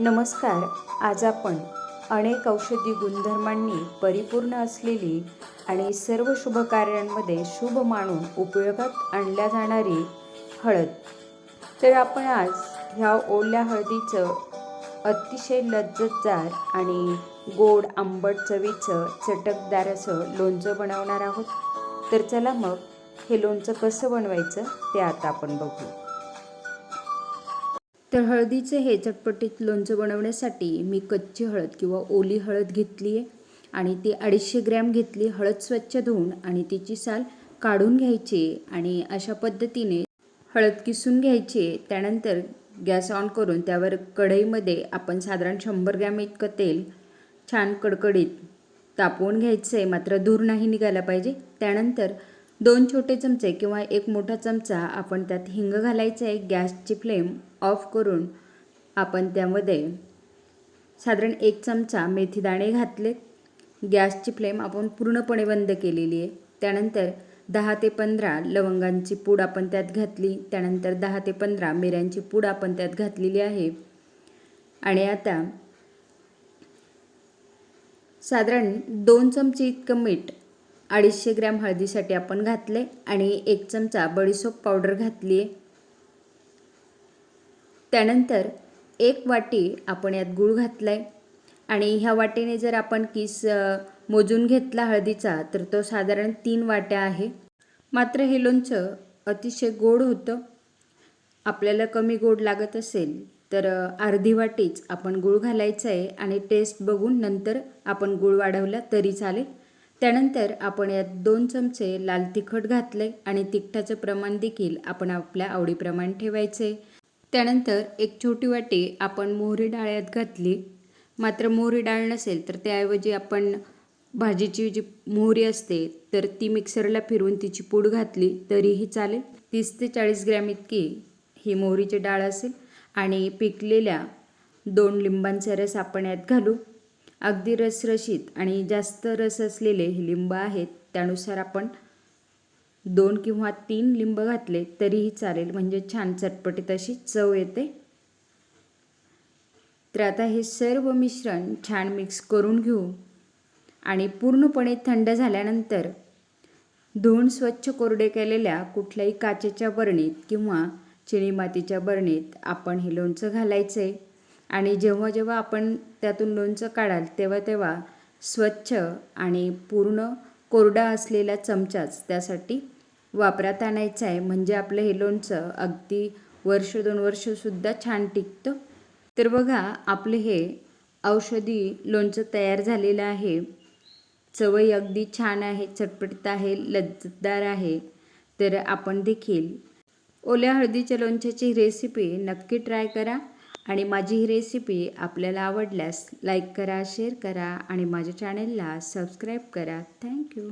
नमस्कार. आज आपण अनेक औषधी गुणधर्मांनी परिपूर्ण असलेली आणि सर्व शुभ कार्यांमध्ये शुभ मानून उपयोगात आणल्या जाणारी हळद. तर आपण आज ह्या ओल्या हळदीचं अतिशय लज्जतदार आणि गोड आंबट चवीचं चटकदार असं लोणचं बनवणार आहोत. तर चला मग हे लोणचं कसं बनवायचं ते आता आपण बघू. तर हळदीचं हे चटपटीत लोणचं बनवण्यासाठी मी कच्ची हळद किंवा ओली हळद घेतली आहे आणि ती अडीचशे ग्रॅम घेतली. हळद स्वच्छ धुवून आणि तिची साल काढून घ्यायची आणि अशा पद्धतीने हळद किसून घ्यायची. त्यानंतर गॅस ऑन करून त्यावर कढईमध्ये आपण साधारण शंभर ग्रॅम इतकं तेल छान कडकडीत तापवून घ्यायचं आहे मात्र धूर नाही निघायला पाहिजे. त्यानंतर दोन छोटे चमचे किंवा एक मोठा चमचा आपण त्यात हिंग घालायचं आहे. गॅसची फ्लेम ऑफ करून आपण त्यामध्ये साधारण एक चमचा मेथीदाणे घातले. गॅसची फ्लेम आपण पूर्णपणे बंद केलेली आहे. त्यानंतर दहा ते पंधरा लवंगांची पूड आपण त्यात घातली. त्यानंतर दहा ते पंधरा मिऱ्यांची पूड आपण त्यात घातलेली आहे. आणि आता साधारण दोन चमचे इतकं मीठ अडीचशे ग्रॅम हळदीसाठी आपण घातले आणि एक चमचा बडीसोप पावडर घातली आहे त्यानंतर एक वाटी आपण यात गूळ घातला आहे आणि ह्या वाटीने जर आपण किस मोजून घेतला हळदीचा तर तो साधारण तीन वाट्या आहे. मात्र हे लोणचं अतिशय गोड होतं. आपल्याला कमी गोड लागत असेल तर अर्धी वाटीच आपण गूळ घालायचं आहे आणि टेस्ट बघून नंतर आपण गूळ वाढवला तरी चालेल. त्यानंतर आपण यात दोन चमचे लाल तिखट घातले आणि तिखटाचं प्रमाण देखील आपण आपल्या आवडीप्रमाणे ठेवायचे. त्यानंतर एक छोटी वाटी आपण मोहरी डाळ यात घातली. मात्र मोहरी डाळ नसेल तर त्याऐवजी आपण भाजीची जी मोहरी असते तर ती मिक्सरला फिरवून तिची पूड घातली तरीही चालेल. तीस ते चाळीस ग्रॅम इतकी ही मोहरीची डाळ असेल आणि पिकलेल्या दोन लिंबांचा रस आपण यात घालू. अगदी रसरशीत आणि जास्त रस असलेले हे लिंब आहेत त्यानुसार आपण दोन किंवा तीन लिंब घातले तरीही चालेल. म्हणजे छान चटपटीत अशी चव येते. तर आता हे सर्व मिश्रण छान मिक्स करून घेऊ. आणि पूर्णपणे थंड झाल्यानंतर धुवून स्वच्छ कोरडे केलेल्या कुठल्याही काचेच्या बरणीत किंवा चिनी मातीच्या बरणीत आपण हे लोणचं घालायचं आहे आणि जेव्हा जेव्हा आपण त्यातून लोणचं काढाल तेव्हा तेव्हा स्वच्छ आणि पूर्ण कोरडा असलेला चमचाच त्यासाठी वापरात आणायचा आहे. म्हणजे आपलं हे लोणचं अगदी वर्ष दोन वर्षसुद्धा छान टिकतं. तर बघा आपलं हे औषधी लोणचं तयार झालेलं आहे. चवही अगदी छान आहे चटपटीत आहे लज्जतदार आहे. तर आपण देखील ओल्या हळदीच्या लोणच्याची रेसिपी नक्की ट्राय करा. आणि माझी ही रेसिपी आपल्याला आवडल्यास लाईक करा शेअर करा आणि माझ्या चॅनेलला सबस्क्राईब करा. थँक्यू